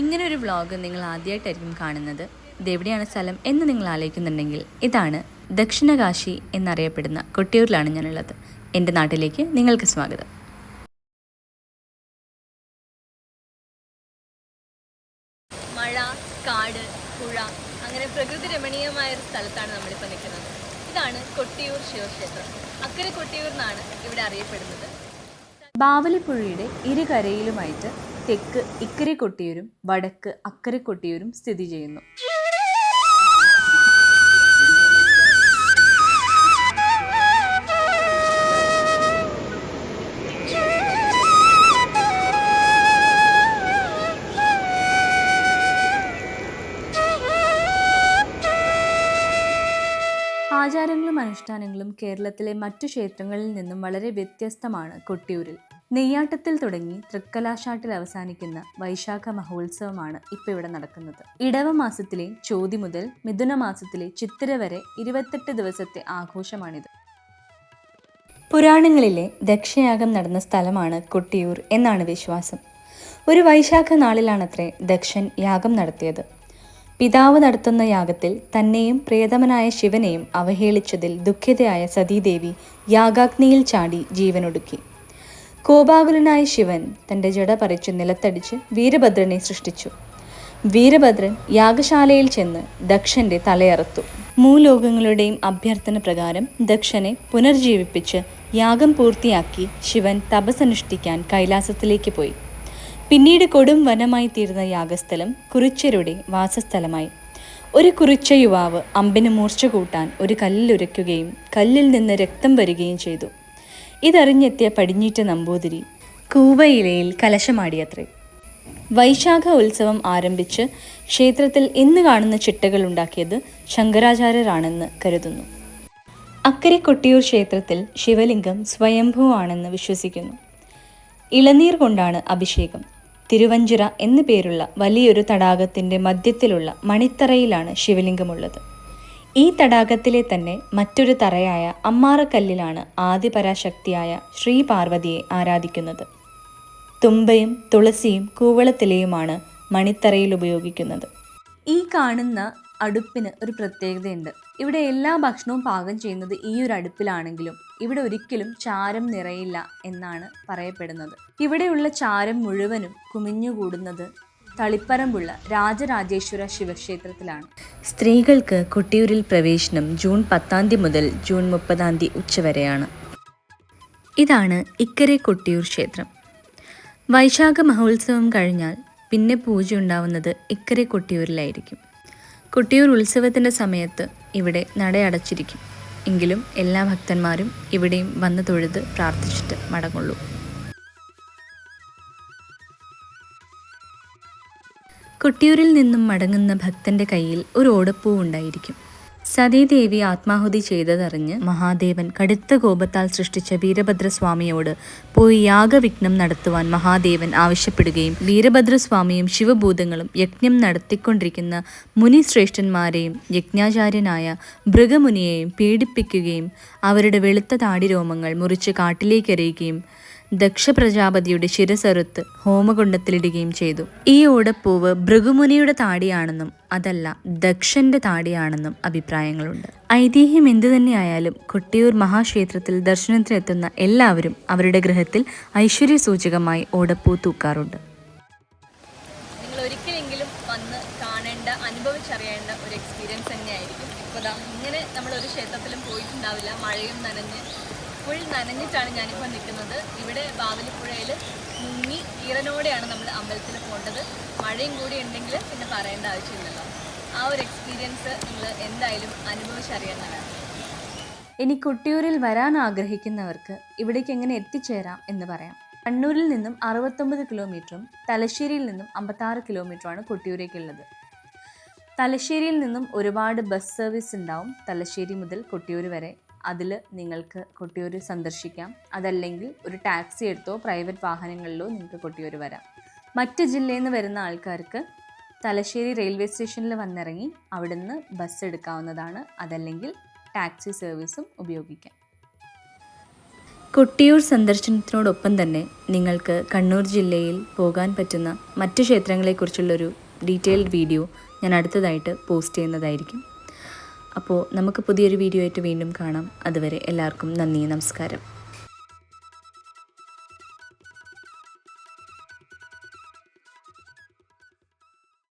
ഇങ്ങനെ ഒരു വ്ളോഗ് നിങ്ങൾ ആദ്യമായിട്ടായിരിക്കും കാണുന്നത് ഇതെവിടെയാണ് സ്ഥലം എന്ന് നിങ്ങൾ ആലോചിക്കുന്നുണ്ടെങ്കിൽ ഇതാണ് ദക്ഷിണകാശി എന്നറിയപ്പെടുന്ന കൊട്ടിയൂരിലാണ് ഞാനുള്ളത്. എന്റെ നാട്ടിലേക്ക് നിങ്ങൾക്ക് സ്വാഗതം. മഴ കാട് പുഴ അങ്ങനെ പ്രകൃതി രമണീയമായ ഒരു സ്ഥലത്താണ് നമ്മളിപ്പോൾ നിൽക്കുന്നത്. ഇതാണ് കൊട്ടിയൂർ ശിവക്ഷേത്രം. അക്കരെ കൊട്ടിയൂർ എന്നാണ് ഇവിടെ അറിയപ്പെടുന്നത്. ബാവലിപ്പുഴയുടെ ഇരുകരയിലുമായിട്ട് തെക്ക് ഇക്കരെ കൊട്ടിയൂരും വടക്ക് അക്കരെ കൊട്ടിയൂരും സ്ഥിതി ചെയ്യുന്നു. ആചാരങ്ങളും അനുഷ്ഠാനങ്ങളും കേരളത്തിലെ മറ്റു ക്ഷേത്രങ്ങളിൽ നിന്നും വളരെ വ്യത്യസ്തമാണ് കൊട്ടിയൂരിൽ. നെയ്യാട്ടത്തിൽ തുടങ്ങി തൃക്കലാശാട്ടിൽ അവസാനിക്കുന്ന വൈശാഖ മഹോത്സവമാണ് ഇപ്പോൾ ഇവിടെ നടക്കുന്നത്. ഇടവ മാസത്തിലെ ചോതി മുതൽ മിഥുന മാസത്തിലെ ചിത്തിര വരെ ഇരുപത്തെട്ട് ദിവസത്തെ ആഘോഷമാണിത്. പുരാണങ്ങളിലെ ദക്ഷയാഗം നടന്ന സ്ഥലമാണ് കൊട്ടിയൂർ എന്നാണ് വിശ്വാസം. ഒരു വൈശാഖ നാളിലാണത്രേ ദക്ഷൻ യാഗം നടത്തിയത്. പിതാവ് നടത്തുന്ന യാഗത്തിൽ തന്നെയും പ്രേതമനായ ശിവനെയും അവഹേളിച്ചതിൽ ദുഃഖിതയായ സതീദേവി യാഗാഗ്നിയിൽ ചാടി ജീവനൊടുക്കി. കോപാകുലനായ ശിവൻ തന്റെ ജട പറിച്ച് നിലത്തടിച്ച് വീരഭദ്രനെ സൃഷ്ടിച്ചു. വീരഭദ്രൻ യാഗശാലയിൽ ചെന്ന് ദക്ഷന്റെ തലയറുത്തു. മൂലോകങ്ങളുടെയും അഭ്യർത്ഥന പ്രകാരം ദക്ഷനെ പുനർജീവിപ്പിച്ച് യാഗം പൂർത്തിയാക്കി ശിവൻ തപസനുഷ്ഠിക്കാൻ കൈലാസത്തിലേക്ക് പോയി. പിന്നീട് കൊടും വനമായി തീർന്ന യാഗസ്ഥലം കുറിച്യരുടെ വാസസ്ഥലമായി. ഒരു കുറിച്ച യുവാവ് അമ്പിന് മൂർച്ച കൂട്ടാൻ ഒരു കല്ലിലുരയ്ക്കുകയും കല്ലിൽ നിന്ന് രക്തം വരികയും ചെയ്തു. ഇതറിഞ്ഞെത്തിയ പടിഞ്ഞീറ്റ നമ്പൂതിരി കൂവയിലയിൽ കലശമാടിയത്രേ. വൈശാഖ ഉത്സവം ആരംഭിച്ച് ക്ഷേത്രത്തിൽ ഇന്ന് കാണുന്ന ചിട്ടകൾ ഉണ്ടാക്കിയത് ശങ്കരാചാര്യരാണെന്ന് കരുതുന്നു. അക്കരെ കൊട്ടിയൂർ ക്ഷേത്രത്തിൽ ശിവലിംഗം സ്വയംഭൂവാണെന്ന് വിശ്വസിക്കുന്നു. ഇളനീർ കൊണ്ടാണ് അഭിഷേകം. തിരുവഞ്ചിറ എന്നു പേരുള്ള വലിയൊരു തടാകത്തിന്റെ മധ്യത്തിലുള്ള മണിത്തറയിലാണ് ശിവലിംഗമുള്ളത്. ഈ തടാകത്തിലെ തന്നെ മറ്റൊരു തറയായ അമ്മാറക്കല്ലിലാണ് ആദിപരാശക്തിയായ ശ്രീ പാർവതിയെ ആരാധിക്കുന്നത്. തുമ്പയും തുളസിയും കൂവളത്തിലയുമാണ് മണിത്തറയിൽ ഉപയോഗിക്കുന്നത്. ഈ കാണുന്ന അടുപ്പിന് ഒരു പ്രത്യേകതയുണ്ട്. ഇവിടെ എല്ലാ ഭക്ഷണവും പാകം ചെയ്യുന്നത് ഈ ഒരു അടുപ്പിലാണെങ്കിലും ഇവിടെ ഒരിക്കലും ചാരം നിറയില്ല എന്നാണ് പറയപ്പെടുന്നത്. ഇവിടെയുള്ള ചാരം മുഴുവനും കുമിഞ്ഞുകൂടുന്നത് തളിപ്പറമ്പുള്ള രാജരാജേശ്വര ശിവക്ഷേത്രത്തിലാണ്. സ്ത്രീകൾക്ക് കൊട്ടിയൂരിൽ പ്രവേശനം ജൂൺ പത്താം തീയതി മുതൽ ജൂൺ മുപ്പതാം തീയതി ഉച്ചവരെയാണ് ഇതാണ് ഇക്കരെ കൊട്ടിയൂർ ക്ഷേത്രം. വൈശാഖ മഹോത്സവം കഴിഞ്ഞാൽ പിന്നെ പൂജ ഉണ്ടാവുന്നത് ഇക്കരെ കൊട്ടിയൂരിലായിരിക്കും. കൊട്ടിയൂർ ഉത്സവത്തിന്റെ സമയത്ത് ഇവിടെ നടയടച്ചിരിക്കും എങ്കിലും എല്ലാ ഭക്തന്മാരും ഇവിടെയും വന്ന് തൊഴുത് പ്രാർത്ഥിച്ചിട്ട് മടങ്ങുള്ളൂ. കൊട്ടിയൂരിൽ നിന്നും മടങ്ങുന്ന ഭക്തന്റെ കയ്യിൽ ഒരു ഓടപ്പൂ ഉണ്ടായിരിക്കും. സതീദേവി ആത്മാഹുതി ചെയ്തതറിഞ്ഞ് മഹാദേവൻ കടുത്ത കോപത്താൽ സൃഷ്ടിച്ച വീരഭദ്രസ്വാമിയോട് പോയി യാഗവിഘ്നം നടത്തുവാൻ മഹാദേവൻ ആവശ്യപ്പെടുകയും വീരഭദ്രസ്വാമിയും ശിവഭൂതങ്ങളും യജ്ഞം നടത്തിക്കൊണ്ടിരിക്കുന്ന മുനിശ്രേഷ്ഠന്മാരെയും യജ്ഞാചാര്യനായ ഭൃഗമുനിയെയും പീഡിപ്പിക്കുകയും അവരുടെ വെളുത്ത താടിരോമങ്ങൾ മുറിച്ച് കാട്ടിലേക്കെറിയുകയും ദക്ഷ പ്രജാപതിയുടെ ശിരസറുത്ത് ഹോമകുണ്ടത്തിലിടുകയും ചെയ്തു. ഈ ഓടപ്പൂവ് ഭൃഗുമുനിയുടെ താടിയാണെന്നും അതല്ല ദക്ഷന്റെ താടിയാണെന്നും അഭിപ്രായങ്ങളുണ്ട്. ഐതിഹ്യം എന്തു തന്നെയായാലും കൊട്ടിയൂർ മഹാക്ഷേത്രത്തിൽ ദർശനത്തിനെത്തുന്ന എല്ലാവരും അവരുടെ ഗൃഹത്തിൽ ഐശ്വര്യ സൂചകമായി ഓടപ്പൂ തൂക്കാറുണ്ട്. നിങ്ങൾ ഒരിക്കലെങ്കിലും വന്ന് കാണേണ്ട അനുഭവിച്ചറിയേണ്ട ഒരു എക്സ്പീരിയൻസ് തന്നെയായിരിക്കും. ഇപ്പോൾ ഇങ്ങനെ നമ്മളൊരു ക്ഷേത്രത്തിലും പോയിട്ടുണ്ടാവില്ല. മഴയും നനഞ്ഞ് ഫുൾ നനഞ്ഞിട്ടാണ് ഞാനിപ്പോൾ നിൽക്കുന്നത്. ഇവിടെ ബാവലിപ്പുഴയിൽ മുങ്ങി ഈറനോടെയാണ് നമ്മൾ അമ്പലത്തിൽ പോകേണ്ടത്. മഴയും കൂടി ഉണ്ടെങ്കിൽ പിന്നെ പറയേണ്ട ആവശ്യമില്ലല്ലോ. ആ ഒരു എക്സ്പീരിയൻസ് നിങ്ങൾ എന്തായാലും അനുഭവിച്ചറിയേണ്ടതാണ്. ഇനി കൊട്ടിയൂരിൽ വരാൻ ആഗ്രഹിക്കുന്നവർക്ക് ഇവിടേക്ക് എങ്ങനെ എത്തിച്ചേരാം എന്ന് പറയാം. കണ്ണൂരിൽ നിന്നും അറുപത്തൊമ്പത് കിലോമീറ്ററും തലശ്ശേരിയിൽ നിന്നും അമ്പത്താറ് കിലോമീറ്ററുമാണ് കൊട്ടിയൂരേക്കുള്ളത്. തലശ്ശേരിയിൽ നിന്നും ഒരുപാട് ബസ് സർവീസ് ഉണ്ടാവും തലശ്ശേരി മുതൽ കൊട്ടിയൂർ വരെ. അതിൽ നിങ്ങൾക്ക് കൊട്ടിയൂർ സന്ദർശിക്കാം. അതല്ലെങ്കിൽ ഒരു ടാക്സി എടുത്തോ പ്രൈവറ്റ് വാഹനങ്ങളിലോ നിങ്ങൾക്ക് കൊട്ടിയൂർ വരാം. മറ്റ് ജില്ലയിൽ നിന്ന് വരുന്ന ആൾക്കാർക്ക് തലശ്ശേരി റെയിൽവേ സ്റ്റേഷനിൽ വന്നിറങ്ങി അവിടുന്ന് ബസ് എടുക്കാവുന്നതാണ്. അതല്ലെങ്കിൽ ടാക്സി സർവീസും ഉപയോഗിക്കാം. കൊട്ടിയൂർ സന്ദർശനത്തിനോടൊപ്പം തന്നെ നിങ്ങൾക്ക് കണ്ണൂർ ജില്ലയിൽ പോകാൻ പറ്റുന്ന മറ്റ് ക്ഷേത്രങ്ങളെക്കുറിച്ചുള്ളൊരു ഡീറ്റെയിൽഡ് വീഡിയോ ഞാൻ അടുത്തതായിട്ട് പോസ്റ്റ് ചെയ്യുന്നതായിരിക്കും. അപ്പോൾ നമുക്ക് പുതിയൊരു വീഡിയോ ആയിട്ട് വീണ്ടും കാണാം. അതുവരെ എല്ലാവർക്കും നന്ദി നമസ്കാരം.